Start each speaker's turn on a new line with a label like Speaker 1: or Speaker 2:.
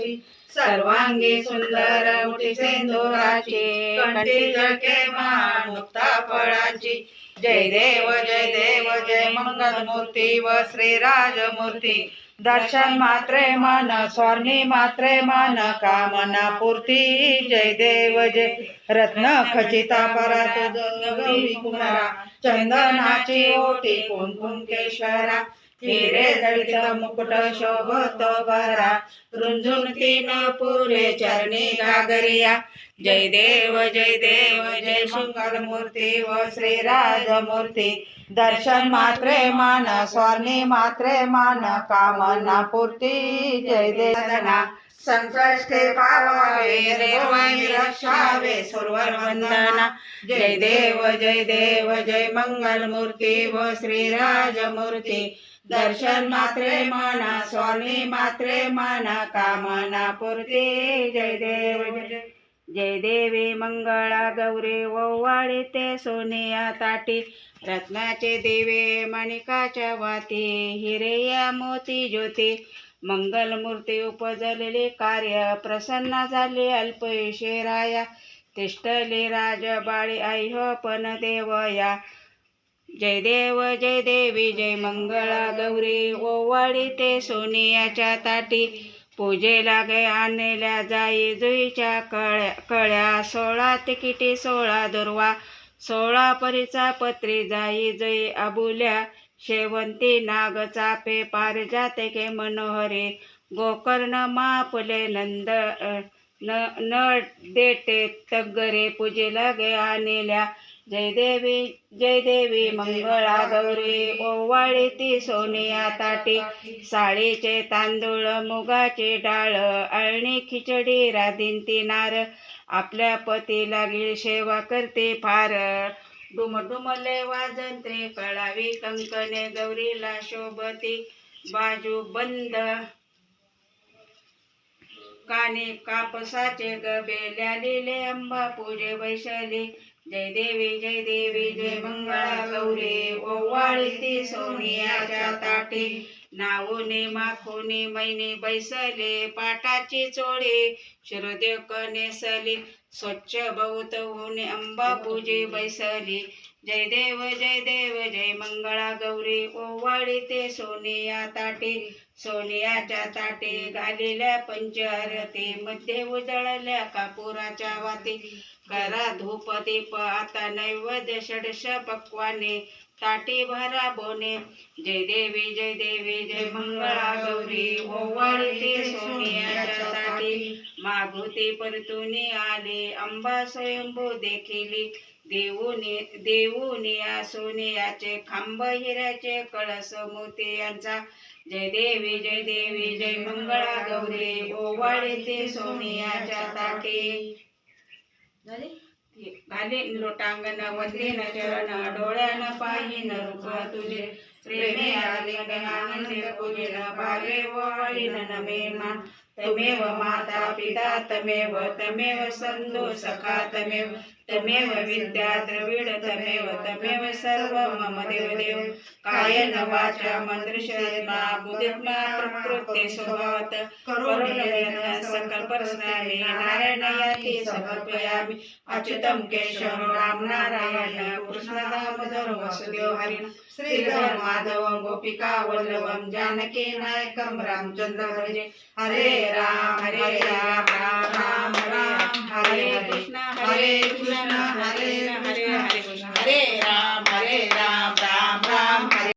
Speaker 1: फुलाची सर्वांगी सुंदर उठी सेंदुराची कंठी जळके मान फळाची. जय देव जय देव जय मंगल मूर्ती व श्रीराज मूर्ती दर्शन मात्रे मन स्वर्णी मात्रे मन कामना पूर्ती. जय देव जय. रत्न खचिता परत गौरी कुमारा चंदनाची ओटी कुंकुम केशरा. हिरे दळित मुकुट शोभतो बरा रुंझुन तीन पुरे चरणी गागरिया जय देव जय देव जय शंकर मूर्ती व श्रीराज मूर्ती दर्शन मात्रे मान स्वर्णी मात्रे मान कामना पूर्ती जय देवना संकष्टे पावावे निर्वाणी रक्षावे सुरवर वंदना जय देव जय देव जय मंगल मूर्ती व श्रीराज मूर्ती दर्शन मात्रे मना स्वामी मात्रे मना कामना पूर्ती। जय देव जय जय देवी मंगळा गौरी ओवाळी ते सोनिया ताटी। रत्नाचे देवे मणिकाच्या वाती हिरे मोती ज्योती। मंगलमूर्ती उपजलेले कार्य प्रसन्न झाले. अल्पयुषे राया तिष्ठले राजबाळी बाळी हो पण देवया जय देव जय देवी जय मंगळा. गौरी ओवाळी ते सोनियाच्या ताटी. पूजेला गे आणल्या जाई जुईच्या कळ्या कळ्या. सोळा तिकिटी सोळा दुर्वा. सोळा परीचा पत्री जाई जई आबुल्या शेवंती नाग चापे पारिजाते के मनोहरे. गोकर्ण मापले नंद न न देते तग्गरे पूजे गे आणल्या. जय देवी जय देवी मंगळा गौरी. ओवाळी ती सोनिया ताटी साळीचे तांदूळ मुगाचे डाळ अळणी खिचडी राधिंती नार. आपल्या पती लागेल सेवा करते फार. डुमडुमले वाजंत्रे कळावी कंकणे गौरीला शोभती बाजू बंद. काने कापसाचे गबेल्या लिले अंबा पूजे वैशाली. जय देवी जय देवी जय मंगळा गौरी. ओवाळी ती सोनियाच्या ताटी. नावने माखुनी मैने बैसले पाटाची चोळे शिरोदेव नेसले स्वच्छ बहुत होणे अंबा पूजे बैसली. जय देव जय देव जय मंगळा गौरी ओवाळी ते सोनिया ताटे सोनियाच्या ताटे घालेल्या पंचारती मध्ये उजळल्या कापुराच्या वाती. करा धूप दीप आता नैवेद्य षडश पक्वाने ताटी भरा बोने. जय देवी जय देवी जय मंगळा गौरी ओवाळी ताटी. मागुती परतुनी आले. अंबा स्वयंभू देखिली. देऊनी देऊनी या सोनियाचे खांब हिऱ्याचे कळस मोती यांचा. जय देवी जय देवी जय मंगळा गौरी ओवाळी ते सोनियाच्या ताटे भाले लोटांगण वंदीन चरण डोळ्यान पाहिन रूप तुझे. प्रेमे आले आनंदे पूजेन भावे वळीन नमे मान तमेव माता पिता तमेव तमेव संदो सखा तमेव तमेव विद्या द्रविड तमेव तमेव सर्व मम देवदेव देव। कायन वाचा मंत्रशरणा बुद्धित्मा प्रकृती स्वभावत। करुण सकल परस्नामी नारायण याती समर्पयामि। अच्युतं केशवं राम नारायण कृष्ण दामोदर वसुदेव हरि। श्रीधर माधवं गोपिका वल्लभं जानकी नायकं रामचंद्र हरे राम हरे राम राम राम। राम हरे कृष्ण